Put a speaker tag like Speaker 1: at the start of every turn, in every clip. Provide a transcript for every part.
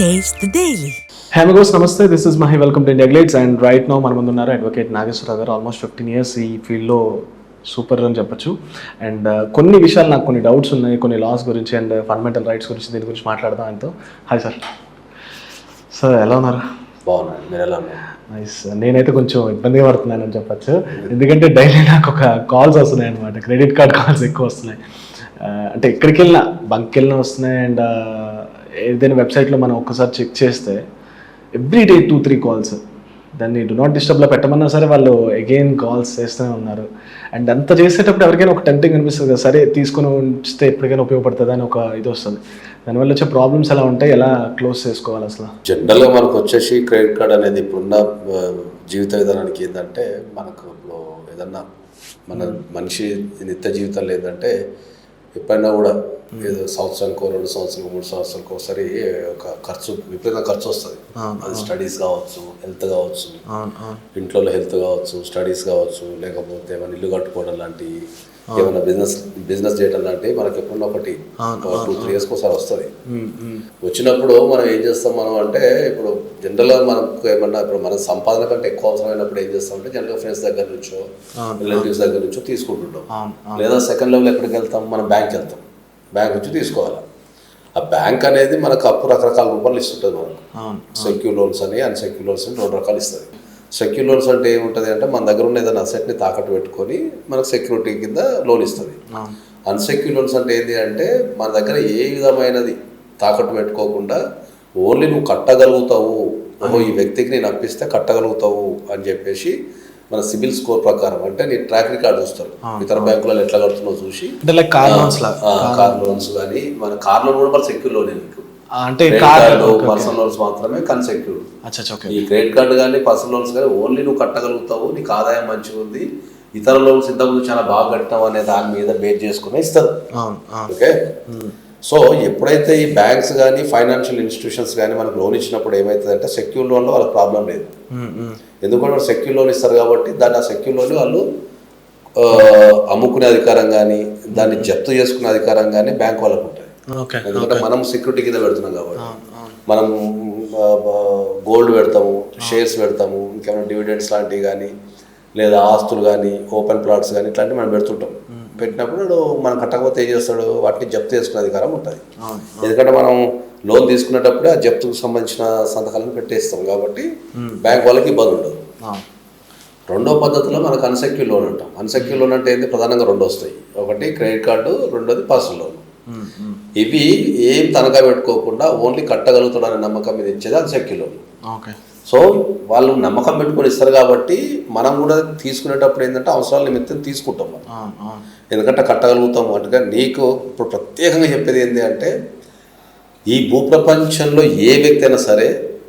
Speaker 1: Taste the Daily.
Speaker 2: హేమగోస్ నమస్తే. This is Mahi welcome to India Glitz and right now మన ముందు ఉన్నారు అడ్వకేట్ నాగేశ్వరరావు గారు. ఆల్మోస్ట్ ఫిఫ్టీన్ ఇయర్స్ ఈ ఫీల్డ్లో సూపర్ అని చెప్పొచ్చు. అండ్ కొన్ని విషయాలు నాకు కొన్ని డౌట్స్ ఉన్నాయి కొన్ని లాస్ గురించి అండ్ ఫండమెంటల్ రైట్స్ గురించి దీని గురించి మాట్లాడదాం ఆయనతో. హాయ్ సార్ సార్ ఎలా ఉన్నారు?
Speaker 3: బాగున్నాను. మీరు ఎలా ఉన్నారు?
Speaker 2: నైస్ నేనైతే కొంచెం ఇబ్బందిగా పడుతున్నానని చెప్పొచ్చు. ఎందుకంటే డైలీ నాకు ఒక కాల్స్ వస్తున్నాయి అనమాట క్రెడిట్ కార్డ్ కాల్స్ ఎక్కువ వస్తున్నాయి. ఆ, అంటే ఎక్కడికి వెళ్ళినా బంక్కి వెళ్ళినా వస్తున్నాయి అండ్ ఏదైనా వెబ్సైట్లో మనం ఒక్కసారి చెక్ చేస్తే every day two three calls. దాన్ని డు నాట్ డిస్టర్బ్లో పెట్టమన్నా సరే వాళ్ళు అగైన్ కాల్స్ చేస్తూనే ఉన్నారు. అండ్ అంత చేసేటప్పుడు ఎవరికైనా ఒక టెంటింగ్ అనిపిస్తుంది కదా సరే తీసుకుని ఉంచితే ఎప్పటికైనా ఉపయోగపడుతుంది అని ఒక ఇది వస్తుంది. దానివల్ల వచ్చే ప్రాబ్లమ్స్ ఎలా ఉంటాయి ఎలా క్లోజ్ చేసుకోవాలి అసలు?
Speaker 3: జనరల్గా మనకు వచ్చేసి క్రెడిట్ కార్డ్ అనేది ఇప్పుడున్న జీవిత విధానానికి ఏంటంటే మనకు ఇప్పుడు ఏదన్నా మన మనిషి నిత్య జీవితంలో ఏంటంటే ఎప్పుడైనా కూడా ఏదో సంవత్సరానికి రెండు సంవత్సరాలకు మూడు సంవత్సరాలకు ఒకసారి ఒక ఖర్చు విపరీత ఖర్చు వస్తుంది. అది స్టడీస్ కావచ్చు హెల్త్ కావచ్చు ఇంట్లో హెల్త్ కావచ్చు స్టడీస్ కావచ్చు లేకపోతే ఏమైనా ఇల్లు కట్టుకోవడం లాంటివి ఏమైనా బిజినెస్ బిజినెస్ చేయడం లాంటివి మనకి ఎప్పుడన్నా ఒకటి టూ త్రీ ఇయర్స్కి ఒకసారి వస్తుంది. వచ్చినప్పుడు మనం ఏం చేస్తాం మనం అంటే ఇప్పుడు జనరల్గా మనకు ఏమన్నా ఇప్పుడు మన సంపాదన కంటే ఎక్కువ అవసరమైనప్పుడు ఏం చేస్తాం అంటే జనరల్గా ఫ్రెండ్స్ దగ్గర నుంచో రిలేటివ్స్ దగ్గర నుంచో తీసుకుంటుంటాం. లేదా సెకండ్ లెవెల్ ఎక్కడికి వెళ్తాం మనం బ్యాంక్ వెళ్తాం. బ్యాంక్ నుంచి తీసుకోవాలి. ఆ బ్యాంక్ అనేది మనకు అప్పు రకరకాల రూపాయలు ఇస్తుంటుంది మనకు. సెక్యూర్ లోన్స్ అని అన్సెక్యూర్ లోన్స్ అని రెండు రకాలు ఇస్తుంది. సెక్యూర్ లోన్స్ అంటే ఏముంటుంది అంటే మన దగ్గర ఉన్న ఏదైనా అసెట్ని తాకట్టు పెట్టుకొని మనకు సెక్యూరిటీ కింద లోన్ ఇస్తుంది. అన్సెక్యూర్ లోన్స్ అంటే ఏంటి అంటే మన దగ్గర ఏ విధమైనది తాకట్టు పెట్టుకోకుండా ఓన్లీ నువ్వు కట్టగలుగుతావు. ఓహో ఈ వ్యక్తికి నేను అప్పిస్తే కట్టగలుగుతావు అని చెప్పేసి మన సిబిల్ స్కోర్ ప్రకారం అంటే నీ ట్రాక్ రికార్డ్ చూస్తారు. ఇతర బ్యాంకులలో ఎట్లా కడుతున్నావు చూసి.
Speaker 2: అంటే like car loans
Speaker 3: car loans కానీ మన కార్ లోన్ కూడా మన సెక్యూర్లోనే
Speaker 2: ఆ, అంటే
Speaker 3: పర్సనల్ లోన్స్ మాత్రమే కన్సెక్యూర్ ఈ క్రెడిట్ కార్డు కానీ పర్సనల్ లోన్స్ కానీ ఓన్లీ నువ్వు కట్టగలుగుతావు నీకు ఆదాయం మంచిగా ఉంది ఇతర లోన్స్ ఇంతకుముందు చాలా బాగా కట్టినావు అనే దాని మీద బేస్ చేసుకుని ఇస్తారు. ఓకే? సో ఎప్పుడైతే ఈ బ్యాంక్స్ కానీ ఫైనాన్షియల్ ఇన్స్టిట్యూషన్స్ కానీ మనకు లోన్ ఇచ్చినప్పుడు ఏమవుతుందంటే సెక్యూర్ లోన్లో వాళ్ళకి ప్రాబ్లం లేదు. ఎందుకంటే వాళ్ళు సెక్యూర్ లోన్ ఇస్తారు కాబట్టి దాన్ని ఆ సెక్యూర్ లోన్ వాళ్ళు అమ్ముకునే అధికారం కానీ దాన్ని జప్తు చేసుకునే అధికారం కానీ బ్యాంక్ వాళ్ళకు ఉంటుంది ఎందుకంటే మనం సెక్యూరిటీ కింద పెడుతున్నాం కాబట్టి. మనం గోల్డ్ పెడతాము షేర్స్ పెడతాము ఇంకేమైనా డివిడెండ్స్ లాంటివి కానీ లేదా ఆస్తులు కానీ ఓపెన్ ప్లాట్స్ కానీ ఇట్లాంటివి మనం పెడుతుంటాం. పెట్టినప్పుడు వాడు మనం కట్టకపోతే ఏం చేస్తాడు? వాటిని జప్తు చేసుకునే అధికారం ఉంటుంది. ఎందుకంటే మనం లోన్ తీసుకునేటప్పుడే ఆ జప్తుకు సంబంధించిన సంతకాలను పెట్టేస్తాం కాబట్టి బ్యాంక్ వాళ్ళకి ఇబ్బంది ఉండదు. రెండో పద్ధతిలో మనకు అన్సెక్యూర్ లోన్ అంటాం. అన్సెక్యూర్ లోన్ అంటే ఏంటి ప్రధానంగా రెండు వస్తాయి. ఒకటి క్రెడిట్ కార్డు రెండోది పర్సనల్ లోన్. ఇవి ఏం తనఖా పెట్టుకోకుండా ఓన్లీ కట్టగలుగుతాడనే నమ్మకం మీద ఇచ్చేది అన్సెక్యూర్ లోన్.
Speaker 2: ఓకే.
Speaker 3: సో వాళ్ళు నమ్మకం పెట్టుకొని ఇస్తారు కాబట్టి మనం కూడా తీసుకునేటప్పుడు ఏంటంటే అవసరాల నిమిత్తం తీసుకుంటాం మనం. ఎందుకంటే కట్టగలుగుతాం అంటే నీకు ఇప్పుడు ప్రత్యేకంగా చెప్పేది ఏంటి అంటే ఈ భూప్రపంచంలో ఏ వ్యక్తి అయినా సరే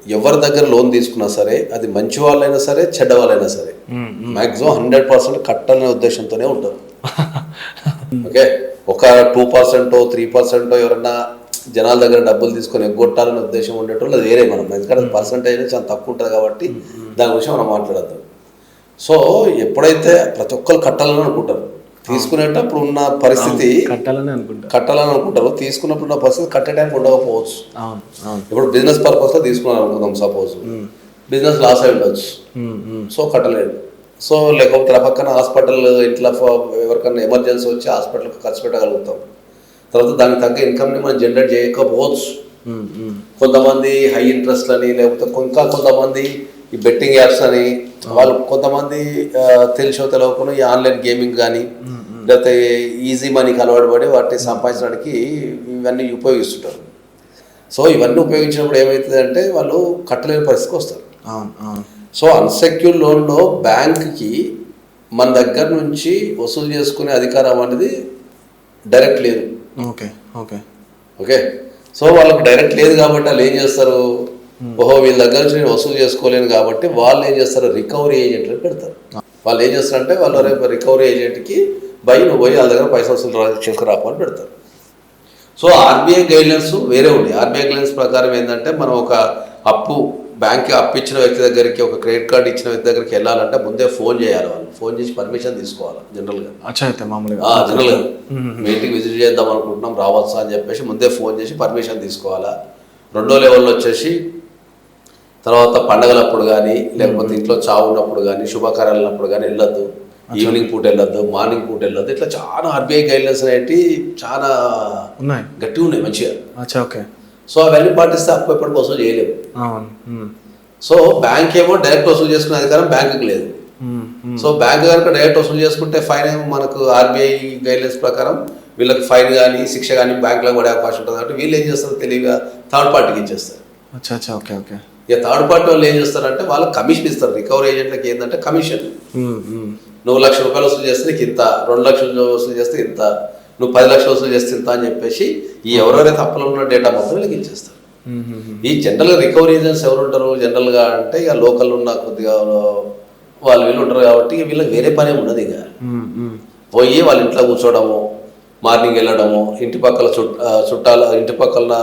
Speaker 3: ఎవరి దగ్గర లోన్ తీసుకున్నా సరే అది మంచి వాళ్ళైనా సరే చెడ్డ వాళ్ళైనా సరే.
Speaker 2: ఉమ్,
Speaker 3: మ్యాక్సిమం హండ్రెడ్ పర్సెంట్ కట్టనే ఉద్దేశంతోనే ఉంటారు ఓకే? ఒక టూ పర్సెంట్ త్రీ పర్సెంట్ ఎవరన్నా జనాల దగ్గర డబ్బులు తీసుకొని ఎగ్గొట్టాలనే ఉద్దేశం ఉండేటోళ్ళు అది వేరే మనం. ఎందుకంటే పర్సంటేజ్ చాలా తక్కువ ఉంటుంది కాబట్టి దాని గురించి మనం మాట్లాడద్దు. సో ఎప్పుడైతే ప్రతి ఒక్కరు కట్టాలని అనుకుంటారు తీసుకునేటప్పుడు ఉన్న పరిస్థితి
Speaker 2: కట్టాలని అనుకుంటా
Speaker 3: కట్టాలని అనుకుంటారు. తీసుకున్నప్పుడు ఉన్న పరిస్థితి కట్టడానికి ఉండకపోవచ్చు. ఇప్పుడు బిజినెస్ పర్పస్లో తీసుకున్నాను అనుకుందాం సపోజ్. బిజినెస్ లాస్ అయి ఉండొచ్చు. సో కట్టలేడు సో లేకపోతే ఆ పక్కన హాస్పిటల్ ఇంట్లో ఎవరికైనా ఎమర్జెన్సీ వచ్చి హాస్పిటల్కి ఖర్చు పెట్టగలుగుతాం. తర్వాత దానికి తగ్గ ఇన్కమ్ని మనం జనరేట్ చేయకపోవచ్చు. కొంతమంది హై ఇంట్రెస్ట్ అని లేకపోతే ఇంకా కొంతమంది ఈ బెట్టింగ్ యాప్స్ అని వాళ్ళు కొంతమంది తెలిసో తెలియకుండా ఈ ఆన్లైన్ గేమింగ్ కానీ లేకపోతే ఈజీ మనీకి అలవాటు పడి వాటిని సంపాదించడానికి ఇవన్నీ ఉపయోగిస్తుంటారు. సో ఇవన్నీ ఉపయోగించినప్పుడు ఏమవుతుంది అంటే వాళ్ళు కట్టలేని పరిస్థితికి వస్తారు. సో అన్సెక్యూర్ లోన్లో బ్యాంక్కి మన దగ్గర నుంచి వసూలు చేసుకునే అధికారం అనేది డైరెక్ట్ లేదు.
Speaker 2: Okay okay.
Speaker 3: ఓకే? సో వాళ్ళకి డైరెక్ట్ లేదు కాబట్టి వాళ్ళు ఏం చేస్తారు? ఓహో వీళ్ళ దగ్గర నుంచి నేను వసూలు చేసుకోలేను కాబట్టి వాళ్ళు ఏం చేస్తారు? రికవరీ ఏజెంట్లు పెడతారు. వాళ్ళు ఏం చేస్తారంటే వాళ్ళు రేపు రికవరీ ఏజెంట్కి బై నువ్వు పోయి వాళ్ళ దగ్గర పైసలు వసూలు చేసుకురాకు అని పెడతారు. సో ఆర్బీఐ గైడ్లైన్స్ వేరే ఉంది ఆర్బీఐ గైడ్లైన్స్ ప్రకారం ఏంటంటే మనం ఒక అప్పు బ్యాంక్ అప్పు ఇచ్చిన వ్యక్తి దగ్గరికి ఒక క్రెడిట్ కార్డు ఇచ్చిన వ్యక్తి దగ్గరికి వెళ్ళాలంటే ముందే ఫోన్ చేయాలి వాళ్ళు ఫోన్ చేసి పర్మిషన్ తీసుకోవాలి జనరల్గా.
Speaker 2: అయితే మామూలుగా.
Speaker 3: జనరల్గా. మీ ఇంటికి విజిట్ చేద్దాం అనుకుంటున్నాం రావచ్చా అని చెప్పేసి ముందే ఫోన్ చేసి పర్మిషన్ తీసుకోవాలా. రెండో లెవెల్లో వచ్చేసి తర్వాత పండగలప్పుడు కానీ లేకపోతే ఇంట్లో చావు ఉన్నప్పుడు కానీ శుభకార్యాలు ఉన్నప్పుడు కానీ వెళ్ళొద్దు. ఈవినింగ్ పూట వెళ్ళొద్దు మార్నింగ్ పూట వెళ్ళొద్దు. ఇట్లా చాలా ఆర్బీఐ గైడ్లైన్స్ అనేవి చాలా
Speaker 2: ఉన్నాయి.
Speaker 3: గట్టిగా ఉన్నాయి మంచిగా.
Speaker 2: ఓకే.
Speaker 3: సో అవన్నీ పాటిస్తే అప్పు ఎప్పటికి వసూలు చేయలేము. సో బ్యాంక్ ఏమో డైరెక్ట్ వసూలు చేసుకునే అధికారం బ్యాంకుకి లేదు. సో బ్యాంక్ కనుక డైరెక్ట్ వసూలు చేసుకుంటే ఫైన్ ఏమో మనకు ఆర్బీఐ గైడ్లైన్స్ ప్రకారం వీళ్ళకి ఫైన్ కానీ శిక్ష కానీ బ్యాంకులో పడే అవకాశం ఉంటుంది కాబట్టి వీళ్ళు ఏం చేస్తారు తెలివిగా థర్డ్ పార్టీకి ఇచ్చేస్తారు.
Speaker 2: Okay okay.
Speaker 3: ఇక థర్డ్ పార్టీ వాళ్ళు ఏం చేస్తారంటే వాళ్ళకి కమిషన్ ఇస్తారు. రికవరీ ఏజెంట్లకి ఏంటంటే కమిషన్. నువ్వు లక్ష రూపాయలు వసూలు చేస్తే నీకు ఇంత రెండు లక్షలు వసూలు చేస్తే ఇంత. నువ్వు పది లక్షలు వసూలు చేస్తే అని చెప్పేసి ఈ ఎవరెవరైతే అప్పులో ఉన్న డేటా మొత్తం వీళ్ళకి ఇచ్చేస్తారు. ఈ జనరల్గా రికవరీ ఏజెంట్స్ ఎవరు ఉంటారు జనరల్గా అంటే ఇక లోకల్ ఉన్న కొద్దిగా వాళ్ళు వీళ్ళు ఉంటారు కాబట్టి వీళ్ళకి వేరే పని ఉండదు ఇక. పోయి వాళ్ళ ఇంట్లో కూర్చోవడము మార్నింగ్ వెళ్ళడము ఇంటి పక్కల చుట్టాల ఇంటి పక్కల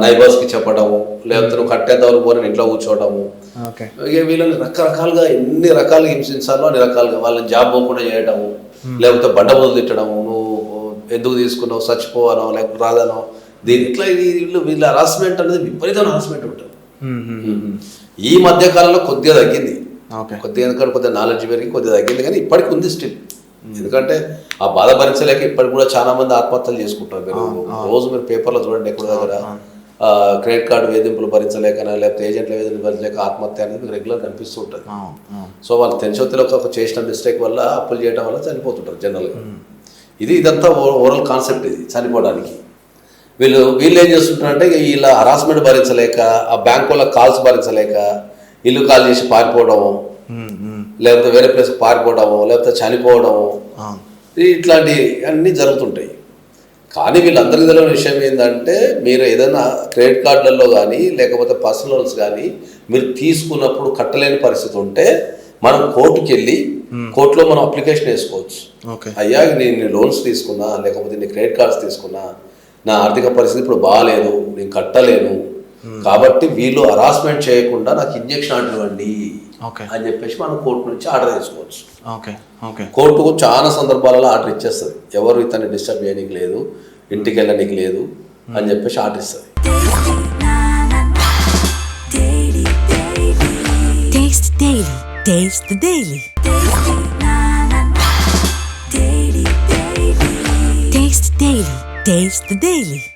Speaker 3: నైబర్స్కి చెప్పడము లేకపోతే నువ్వు కట్టేద్దామని పోని ఇంట్లో కూర్చోవడము వీళ్ళని రకరకాలుగా ఎన్ని రకాలుగా హింసించాలో అన్ని రకాలుగా వాళ్ళని జాబ్ పోకుండా చేయడము లేకపోతే బండ బదులు తిట్టడము ఎందుకు తీసుకున్నావు? చచ్చిపోవానో లేకపోతే రాదనో? దీని ఇట్లా ఇది వీళ్ళు వీళ్ళ హరాస్మెంట్ అనేది విపరీతమైన హరాస్మెంట్ ఉంటుంది. ఈ మధ్య కాలంలో కొద్దిగా తగ్గింది. కొద్దిగా ఎందుకంటే కొద్దిగా నాలెడ్జ్ పెరిగి కొద్దిగా తగ్గింది. కానీ ఇప్పటికి ఉంది స్టిల్ ఎందుకంటే ఆ బాధ భరించలేక ఇప్పటికి కూడా చాలా మంది ఆత్మహత్యలు చేసుకుంటారు మీరు. రోజు మీరు పేపర్లో చూడండి ఎక్కడ దగ్గర. క్రెడిట్ కార్డు వేధింపులు భరించలేక లేకపోతే ఏజెంట్ల వేధింపులు భరించలేక ఆత్మహత్య అనేది మీకు రెగ్యులర్ కనిపిస్తూ ఉంటుంది. సో వాళ్ళు తెలిసో తెలియక ఒక చేసిన మిస్టేక్ వల్ల అప్పులు చేయడం వల్ల చనిపోతుంటారు జనరల్గా ఇది ఇదంతా ఓవరాల్ కాన్సెప్ట్ ఇది చనిపోవడానికి. వీళ్ళు వీళ్ళు ఏం చేస్తుంటారంటే వీళ్ళ హరాస్మెంట్ భరించలేక ఆ బ్యాంక్ వాళ్ళ కాల్స్ భరించలేక ఇల్లు కాల్ చేసి పారిపోవడము. లేకపోతే వేరే ప్లేస్కి పారిపోవడము లేకపోతే చనిపోవడము ఇట్లాంటి అన్నీ జరుగుతుంటాయి. కానీ వీళ్ళందరికీ తెలియని విషయం ఏంటంటే మీరు ఏదైనా క్రెడిట్ కార్డులలో కానీ లేకపోతే పర్సనల్ లోన్స్ కానీ మీరు తీసుకున్నప్పుడు కట్టలేని పరిస్థితి ఉంటే మనం కోర్టుకి వెళ్ళి కోర్టులో మనం అప్లికేషన్ వేసుకోవచ్చు.
Speaker 2: ఓకే
Speaker 3: అయ్యా నేను లోన్స్ తీసుకున్నా లేకపోతే నేను క్రెడిట్ కార్డ్స్ తీసుకున్నా నా ఆర్థిక పరిస్థితి ఇప్పుడు బాగాలేదు నేను కట్టలేను. కాబట్టి వీళ్ళు హరాస్మెంట్ చేయకుండా నాకు ఇంజెక్షన్ ఇవ్వండి
Speaker 2: ఓకే
Speaker 3: అని చెప్పేసి మనం కోర్టు నుంచి ఆర్డర్
Speaker 2: ఓకే
Speaker 3: కోర్టుకు చాలా సందర్భాలలో ఆర్డర్ ఇచ్చేస్తుంది. ఎవరు ఇతన్ని డిస్టర్బ్ చేయడానికి లేదు ఇంటికి వెళ్ళడానికి లేదు అని చెప్పేసి ఆర్డర్ ఇస్తుంది.
Speaker 1: Taste the Daily. Taste. Daily, daily. Taste Daily. Taste the Daily.